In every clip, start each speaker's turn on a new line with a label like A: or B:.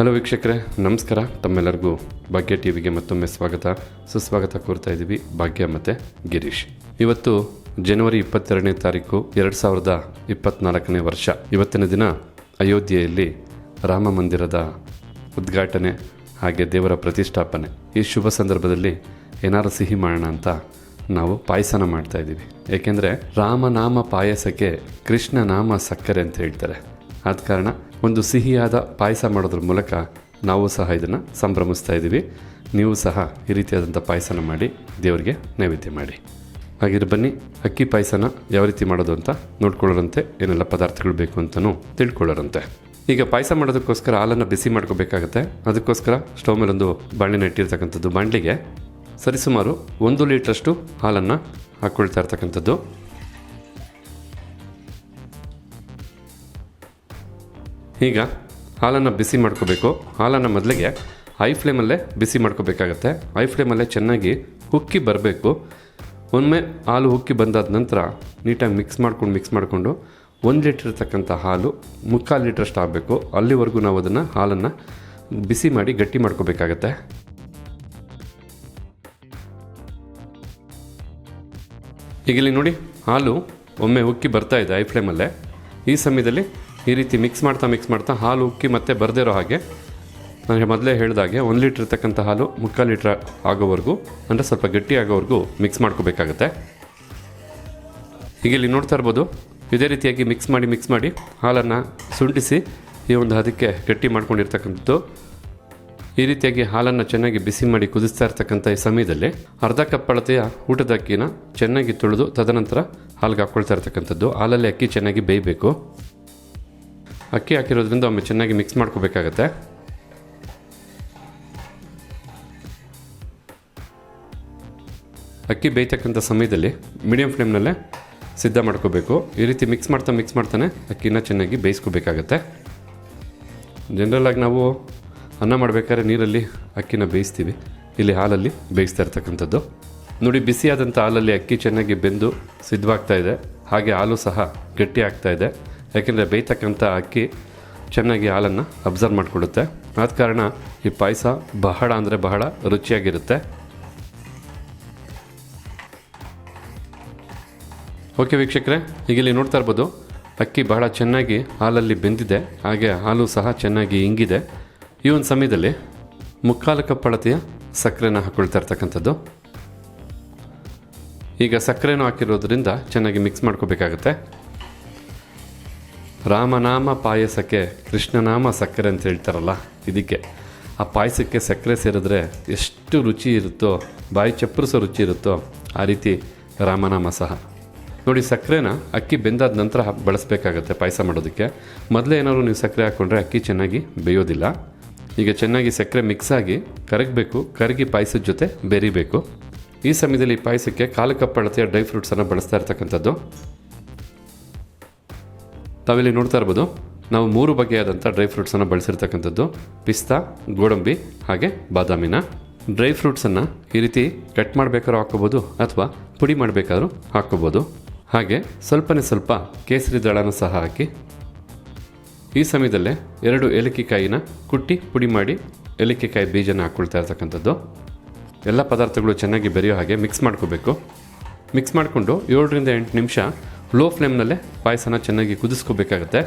A: Hello ವೀಕ್ಷಕರೇ, ನಮಸ್ಕಾರ. ತಮ್ಮೆಲ್ಲರಿಗೂ ಭಾಗ್ಯ ಟಿ ವಿಗೆ ಮತ್ತೊಮ್ಮೆ ಸ್ವಾಗತ. ಸುಸ್ವಾಗತ ಕೋರ್ತಾ ಇದ್ದೀವಿ ಭಾಗ್ಯ ಮತ್ತು ಗಿರೀಶ್. ಇವತ್ತು ಜನವರಿ ಇಪ್ಪತ್ತೆರಡನೇ ತಾರೀಕು ಎರಡು ಸಾವಿರದ ಇಪ್ಪತ್ನಾಲ್ಕನೇ ವರ್ಷ. ಇವತ್ತಿನ ದಿನ ಅಯೋಧ್ಯೆಯಲ್ಲಿ ರಾಮ ಮಂದಿರದ ಉದ್ಘಾಟನೆ ಹಾಗೆ ದೇವರ ಪ್ರತಿಷ್ಠಾಪನೆ. ಈ ಶುಭ ಸಂದರ್ಭದಲ್ಲಿ ಏನಾರು ಸಿಹಿ ಮಾಡೋಣ ಅಂತ ನಾವು ಪಾಯಸನ ಮಾಡ್ತಾ ಇದ್ದೀವಿ. ಏಕೆಂದರೆ ರಾಮನಾಮ ಪಾಯಸಕ್ಕೆ ಕೃಷ್ಣ ನಾಮ ಸಕ್ಕರೆ ಅಂತ ಹೇಳ್ತಾರೆ. ಆದ ಕಾರಣ ಒಂದು ಸಿಹಿಯಾದ ಪಾಯಸ ಮಾಡೋದ್ರ ಮೂಲಕ ನಾವು ಸಹ ಇದನ್ನು ಸಂಭ್ರಮಿಸ್ತಾ ಇದ್ದೀವಿ ನೀವು ಸಹ ಈ ರೀತಿಯಾದಂಥ ಪಾಯಸನ ಮಾಡಿ ದೇವರಿಗೆ ನೈವೇದ್ಯ ಮಾಡಿ. ಹಾಗಿದ್ರೆ ಬನ್ನಿ, ಅಕ್ಕಿ ಪಾಯಸನ ಯಾವ ರೀತಿ ಮಾಡೋದು ಅಂತ ನೋಡ್ಕೊಳ್ಳೋರಂತೆ, ಏನೆಲ್ಲ ಪದಾರ್ಥಗಳು ಬೇಕು ಅಂತಲೂ ತಿಳ್ಕೊಳ್ಳೋರಂತೆ. ಈಗ ಪಾಯಸ ಮಾಡೋದಕ್ಕೋಸ್ಕರ ಹಾಲನ್ನು ಬಿಸಿ ಮಾಡ್ಕೋಬೇಕಾಗತ್ತೆ. ಅದಕ್ಕೋಸ್ಕರ ಸ್ಟವ್ ಮೇಲೊಂದು ಬಾಣಲೆ ಇಟ್ಟಿರ್ತಕ್ಕಂಥದ್ದು, ಬಾಣಲಿಗೆ ಸರಿಸುಮಾರು ಒಂದು ಲೀಟ್ರಷ್ಟು ಹಾಲನ್ನು ಹಾಕ್ಕೊಳ್ತಾ ಇರ್ತಕ್ಕಂಥದ್ದು. ಈಗ ಹಾಲನ್ನು ಬಿಸಿ ಮಾಡ್ಕೋಬೇಕು. ಹಾಲನ್ನು ಮೊದಲಿಗೆ ಹೈ ಫ್ಲೇಮಲ್ಲೇ ಬಿಸಿ ಮಾಡ್ಕೋಬೇಕಾಗತ್ತೆ. ಹೈ ಫ್ಲೇಮಲ್ಲೇ ಚೆನ್ನಾಗಿ ಉಕ್ಕಿ ಬರಬೇಕು. ಒಮ್ಮೆ ಹಾಲು ಉಕ್ಕಿ ಬಂದಾದ ನಂತರ ನೀಟಾಗಿ ಮಿಕ್ಸ್ ಮಾಡ್ಕೊಂಡು ಮಿಕ್ಸ್ ಮಾಡಿಕೊಂಡು ಒಂದು ಲೀಟ್ರ್ ಇರ್ತಕ್ಕಂಥ ಹಾಲು ಮುಕ್ಕಾಲು ಲೀಟ್ರಷ್ಟು ಆಗಬೇಕು. ಅಲ್ಲಿವರೆಗೂ ನಾವು ಅದನ್ನು ಹಾಲನ್ನು ಬಿಸಿ ಮಾಡಿ ಗಟ್ಟಿ ಮಾಡ್ಕೋಬೇಕಾಗತ್ತೆ. ಈಗ ಇಲ್ಲಿ ನೋಡಿ ಹಾಲು ಒಮ್ಮೆ ಉಕ್ಕಿ ಬರ್ತಾ ಇದೆ ಐ ಫ್ಲೇಮಲ್ಲೇ ಈ ಸಮಯದಲ್ಲಿ ಈ ರೀತಿ ಮಿಕ್ಸ್ ಮಾಡ್ತಾ ಮಿಕ್ಸ್ ಮಾಡ್ತಾ ಹಾಲು ಉಕ್ಕಿ ಮತ್ತೆ ಬರದೇ ಇರೋ ಹಾಗೆ. ನನಗೆ ಮೊದಲೇ ಹೇಳಿದಾಗೆ ಒಂದು ಲೀಟ್ರ್ ಇರ್ತಕ್ಕಂಥ ಹಾಲು ಮುಕ್ಕಾಲು ಲೀಟ್ರ್ ಆಗೋವರೆಗೂ, ಅಂದರೆ ಸ್ವಲ್ಪ ಗಟ್ಟಿ ಆಗೋವರೆಗೂ ಮಿಕ್ಸ್ ಮಾಡ್ಕೋಬೇಕಾಗತ್ತೆ. ಈಗ ಇಲ್ಲಿ ನೋಡ್ತಾ ಇರ್ಬೋದು, ಇದೇ ರೀತಿಯಾಗಿ ಮಿಕ್ಸ್ ಮಾಡಿ ಮಿಕ್ಸ್ ಮಾಡಿ ಹಾಲನ್ನು ಸುಂಡಿಸಿ ಈ ಒಂದು ಹದಕ್ಕೆ ಗಟ್ಟಿ ಮಾಡ್ಕೊಂಡಿರ್ತಕ್ಕಂಥದ್ದು. ಈ ರೀತಿಯಾಗಿ ಹಾಲನ್ನು ಚೆನ್ನಾಗಿ ಬಿಸಿ ಮಾಡಿ ಕುದಿಸ್ತಾ ಇರ್ತಕ್ಕಂಥ ಈ ಸಮಯದಲ್ಲಿ ಅರ್ಧ ಕಪ್ ಅಳತೆಯ ಊಟದ ಅಕ್ಕಿನ ಚೆನ್ನಾಗಿ ತೊಳೆದು ತದನಂತರ ಹಾಲಿಗೆ ಹಾಕ್ಕೊಳ್ತಾ ಇರ್ತಕ್ಕಂಥದ್ದು. ಹಾಲಲ್ಲಿ ಅಕ್ಕಿ ಚೆನ್ನಾಗಿ ಬೇಯಬೇಕು. ಅಕ್ಕಿ ಹಾಕಿರೋದ್ರಿಂದ ಒಮ್ಮೆ ಚೆನ್ನಾಗಿ ಮಿಕ್ಸ್ ಮಾಡ್ಕೋಬೇಕಾಗತ್ತೆ. ಅಕ್ಕಿ ಬೇಯ್ತಕ್ಕಂಥ ಸಮಯದಲ್ಲಿ ಮೀಡಿಯಂ ಫ್ಲೇಮ್ನಲ್ಲೇ ಸಿದ್ಧ ಮಾಡ್ಕೋಬೇಕು. ಈ ರೀತಿ ಮಿಕ್ಸ್ ಮಾಡ್ತಾ ಮಿಕ್ಸ್ ಮಾಡ್ತಾನೆ ಅಕ್ಕಿನ ಚೆನ್ನಾಗಿ ಬೇಯಿಸ್ಕೋಬೇಕಾಗತ್ತೆ. ಜನರಲಾಗಿ ನಾವು ಅನ್ನ ಮಾಡಬೇಕಾದ್ರೆ ನೀರಲ್ಲಿ ಅಕ್ಕಿನ ಬೇಯಿಸ್ತೀವಿ. ಇಲ್ಲಿ ಹಾಲಲ್ಲಿ ಬೇಯಿಸ್ತಾ ಇರ್ತಕ್ಕಂಥದ್ದು. ನೋಡಿ, ಬಿಸಿಯಾದಂಥ ಹಾಲಲ್ಲಿ ಅಕ್ಕಿ ಚೆನ್ನಾಗಿ ಬೆಂದು ಸಿದ್ಧವಾಗ್ತಾ ಇದೆ. ಹಾಗೆ ಹಾಲು ಸಹ ಗಟ್ಟಿ ಆಗ್ತಾ ಇದೆ. ಯಾಕೆಂದರೆ ಬೇಯ್ತಕ್ಕಂಥ ಅಕ್ಕಿ ಚೆನ್ನಾಗಿ ಹಾಲನ್ನು ಅಬ್ಸರ್ವ್ ಮಾಡಿಕೊಡುತ್ತೆ. ಆದ ಕಾರಣ ಈ ಪಾಯಸ ಬಹಳ ಅಂದರೆ ಬಹಳ ರುಚಿಯಾಗಿರುತ್ತೆ. ಓಕೆ ವೀಕ್ಷಕರೇ, ಈಗ ಇಲ್ಲಿ ನೋಡ್ತಾ ಇರ್ಬೋದು, ಅಕ್ಕಿ ಬಹಳ ಚೆನ್ನಾಗಿ ಹಾಲಲ್ಲಿ ಬೆಂದಿದೆ. ಹಾಗೆ ಹಾಲು ಸಹ ಚೆನ್ನಾಗಿ ಇಂಗಿದೆ. ಈ ಒಂದು ಸಮಯದಲ್ಲಿ ಮುಕ್ಕಾಲು ಕಪ್ ಅಳತೆಯ ಸಕ್ಕರೆನ ಹಾಕ್ಕೊಳ್ತಾ ಇರ್ತಕ್ಕಂಥದ್ದು. ಈಗ ಸಕ್ಕರೆನೂ ಹಾಕಿರೋದ್ರಿಂದ ಚೆನ್ನಾಗಿ ಮಿಕ್ಸ್ ಮಾಡ್ಕೋಬೇಕಾಗತ್ತೆ. ರಾಮನಾಮ ಪಾಯಸಕ್ಕೆ ಕೃಷ್ಣನಾಮ ಸಕ್ಕರೆ ಅಂತ ಹೇಳ್ತಾರಲ್ಲ, ಇದಕ್ಕೆ. ಆ ಪಾಯಸಕ್ಕೆ ಸಕ್ಕರೆ ಸೇರಿದ್ರೆ ಎಷ್ಟು ರುಚಿ ಇರುತ್ತೋ, ಬಾಯಿ ಚಪ್ಪರಿಸೋ ರುಚಿ ಇರುತ್ತೋ, ಆ ರೀತಿ ರಾಮನಾಮ ಸಹ. ನೋಡಿ, ಸಕ್ಕರೆನ ಅಕ್ಕಿ ಬೆಂದಾದ ನಂತರ ಬಳಸಬೇಕಾಗತ್ತೆ ಪಾಯಸ ಮಾಡೋದಕ್ಕೆ. ಮೊದಲೇ ಏನಾದರೂ ನೀವು ಸಕ್ಕರೆ ಹಾಕ್ಕೊಂಡ್ರೆ ಅಕ್ಕಿ ಚೆನ್ನಾಗಿ ಬೇಯೋದಿಲ್ಲ. ಈಗ ಚೆನ್ನಾಗಿ ಸಕ್ಕರೆ ಮಿಕ್ಸ್ ಆಗಿ ಕರಗಬೇಕು, ಕರಗಿ ಪಾಯಸದ ಜೊತೆ ಬೆರಿಬೇಕು. ಈ ಸಮಯದಲ್ಲಿ ಪಾಯಸಕ್ಕೆ ಕಾಲು ಕಪ್ ಅಳತೆಯ ಡ್ರೈ ಫ್ರೂಟ್ಸನ್ನು ಬಳಸ್ತಾ ಇರ್ತಕ್ಕಂಥದ್ದು. ತಾವಿಲ್ಲಿ ನೋಡ್ತಾ ಇರ್ಬೋದು, ನಾವು ಮೂರು ಬಗೆಯಾದಂಥ ಡ್ರೈ ಫ್ರೂಟ್ಸನ್ನು ಬಳಸಿರ್ತಕ್ಕಂಥದ್ದು. ಪಿಸ್ತಾ, ಗೋಡಂಬಿ ಹಾಗೆ ಬಾದಾಮಿನ. ಡ್ರೈ ಫ್ರೂಟ್ಸನ್ನು ಈ ರೀತಿ ಕಟ್ ಮಾಡಬೇಕಾದ್ರೂ ಹಾಕ್ಕೋಬೋದು ಅಥವಾ ಪುಡಿ ಮಾಡಬೇಕಾದ್ರೂ ಹಾಕ್ಕೋಬೋದು. ಹಾಗೆ ಸ್ವಲ್ಪನೇ ಸ್ವಲ್ಪ ಕೇಸರಿ ದಳನೂ ಸಹ ಹಾಕಿ. ಈ ಸಮಯದಲ್ಲೇ ಎರಡು ಏಲಕ್ಕಿಕಾಯಿನ ಕುಟ್ಟಿ ಪುಡಿ ಮಾಡಿ ಏಲಕ್ಕಿಕಾಯಿ ಬೀಜನ ಹಾಕ್ಕೊಳ್ತಾ ಇರ್ತಕ್ಕಂಥದ್ದು. ಎಲ್ಲ ಪದಾರ್ಥಗಳು ಚೆನ್ನಾಗಿ ಬೆರೆಯೋ ಹಾಗೆ ಮಿಕ್ಸ್ ಮಾಡ್ಕೋಬೇಕು. ಮಿಕ್ಸ್ ಮಾಡಿಕೊಂಡು ಏಳರಿಂದ ಎಂಟು ನಿಮಿಷ ಲೋ ಫ್ಲೇಮ್ನಲ್ಲೇ ಪಾಯಸನ ಚೆನ್ನಾಗಿ ಕುದಿಸ್ಕೋಬೇಕಾಗತ್ತೆ.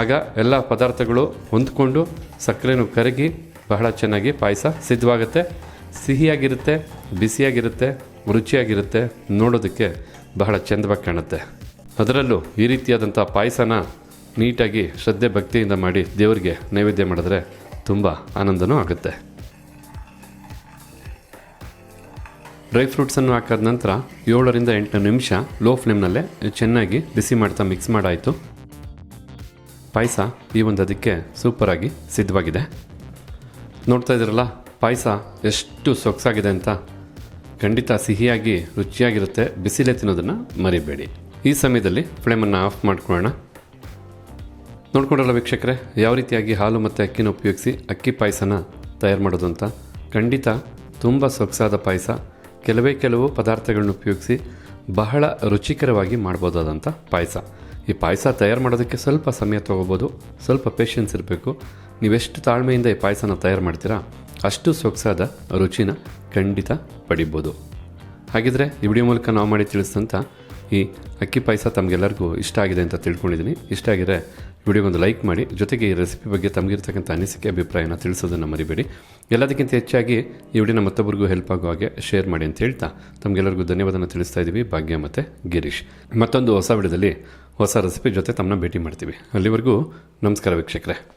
A: ಆಗ ಎಲ್ಲ ಪದಾರ್ಥಗಳು ಹೊಂದ್ಕೊಂಡು ಸಕ್ಕರೆನೂ ಕರಗಿ ಬಹಳ ಚೆನ್ನಾಗಿ ಪಾಯಸ ಸಿದ್ಧವಾಗುತ್ತೆ. ಸಿಹಿಯಾಗಿರುತ್ತೆ, ಬಿಸಿಯಾಗಿರುತ್ತೆ, ರುಚಿಯಾಗಿರುತ್ತೆ, ನೋಡೋದಕ್ಕೆ ಬಹಳ ಚೆಂದವಾಗಿ ಕಾಣುತ್ತೆ. ಅದರಲ್ಲೂ ಈ ರೀತಿಯಾದಂಥ ಪಾಯಸನ ನೀಟಾಗಿ ಶ್ರದ್ಧೆ ಭಕ್ತಿಯಿಂದ ಮಾಡಿ ದೇವರಿಗೆ ನೈವೇದ್ಯ ಮಾಡಿದ್ರೆ ತುಂಬ ಆನಂದನೂ ಆಗುತ್ತೆ. ಡ್ರೈ ಫ್ರೂಟ್ಸನ್ನು ಹಾಕಾದ ನಂತರ ಏಳರಿಂದ ಎಂಟು ನಿಮಿಷ ಲೋ ಫ್ಲೇಮ್ನಲ್ಲೇ ಚೆನ್ನಾಗಿ ಬಿಸಿ ಮಾಡ್ತಾ ಮಿಕ್ಸ್ ಮಾಡಾಯಿತು. ಪಾಯಸ ಈ ಒಂದು ಅದಕ್ಕೆ ಸೂಪರಾಗಿ ಸಿದ್ಧವಾಗಿದೆ. ನೋಡ್ತಾ ಇದ್ದೀರಲ್ಲ, ಪಾಯಸ ಎಷ್ಟು ಸೊಗಸಾಗಿದೆ ಅಂತ. ಖಂಡಿತ ಸಿಹಿಯಾಗಿ, ರುಚಿಯಾಗಿರುತ್ತೆ. ಬಿಸಿಲೇ ತಿನ್ನೋದನ್ನು ಮರಿಬೇಡಿ. ಈ ಸಮಯದಲ್ಲಿ ಫ್ಲೇಮನ್ನು ಆಫ್ ಮಾಡ್ಕೊಳ್ಳೋಣ. ನೋಡ್ಕೊಂಡ್ರಲ್ಲ ವೀಕ್ಷಕರೇ, ಯಾವ ರೀತಿಯಾಗಿ ಹಾಲು ಮತ್ತು ಅಕ್ಕಿನ ಉಪಯೋಗಿಸಿ ಅಕ್ಕಿ ಪಾಯಸನ ತಯಾರು ಮಾಡೋದು ಅಂತ. ಖಂಡಿತ ತುಂಬ ಸೊಗಸಾದ ಪಾಯಸ. ಕೆಲವೇ ಕೆಲವು ಪದಾರ್ಥಗಳನ್ನು ಉಪಯೋಗಿಸಿ ಬಹಳ ರುಚಿಕರವಾಗಿ ಮಾಡ್ಬೋದಾದಂಥ ಪಾಯಸ. ಈ ಪಾಯಸ ತಯಾರು ಮಾಡೋದಕ್ಕೆ ಸ್ವಲ್ಪ ಸಮಯ ತೊಗೋಬೋದು, ಸ್ವಲ್ಪ ಪೇಷನ್ಸ್ ಇರಬೇಕು. ನೀವೆಷ್ಟು ತಾಳ್ಮೆಯಿಂದ ಈ ಪಾಯಸನ ತಯಾರು ಮಾಡ್ತೀರಾ, ಅಷ್ಟು ಸೊಗಸಾದ ರುಚಿನ ಖಂಡಿತ ಪಡಿಬೋದು. ಹಾಗಿದ್ರೆ ಈ ವಿಡಿಯೋ ಮೂಲಕ ನಾವು ಮಾಡಿ ತಿಳಿಸಿದಂಥ ಈ ಅಕ್ಕಿ ಪಾಯಸ ತಮಗೆಲ್ಲರಿಗೂ ಇಷ್ಟ ಆಗಿದೆ ಅಂತ ತಿಳ್ಕೊಂಡಿದ್ದೀನಿ ಇಷ್ಟ ಆಗಿದ್ರೆ ವಿಡಿಯೋಗೊಂದು ಲೈಕ್ ಮಾಡಿ. ಜೊತೆಗೆ ಈ ರೆಸಿಪಿ ಬಗ್ಗೆ ತಮಗಿರ್ತಕ್ಕಂಥ ಅನಿಸಿಕೆ, ಅಭಿಪ್ರಾಯನ ತಿಳಿಸೋದನ್ನು ಮರಿಬೇಡಿ. ಎಲ್ಲದಕ್ಕಿಂತ ಹೆಚ್ಚಾಗಿ ಈ ವಿಡಿಯೋನ ಮತ್ತೊಬ್ಬರಿಗೂ ಹೆಲ್ಪ್ ಆಗೋ ಹಾಗೆ ಶೇರ್ ಮಾಡಿ ಅಂತ ಹೇಳ್ತಾ ತಮಗೆಲ್ಲರಿಗೂ ಧನ್ಯವಾದನ ತಿಳಿಸ್ತಾ ಇದ್ದೀವಿ. ಭಾಗ್ಯ ಮತ್ತು ಗಿರೀಶ್. ಮತ್ತೊಂದು ಹೊಸ ವಿಡಿಯೋದಲ್ಲಿ ಹೊಸ ರೆಸಿಪಿ ಜೊತೆ ತಮ್ಮನ್ನ ಭೇಟಿ ಮಾಡ್ತೀವಿ. ಅಲ್ಲಿವರೆಗೂ ನಮಸ್ಕಾರ ವೀಕ್ಷಕರೇ.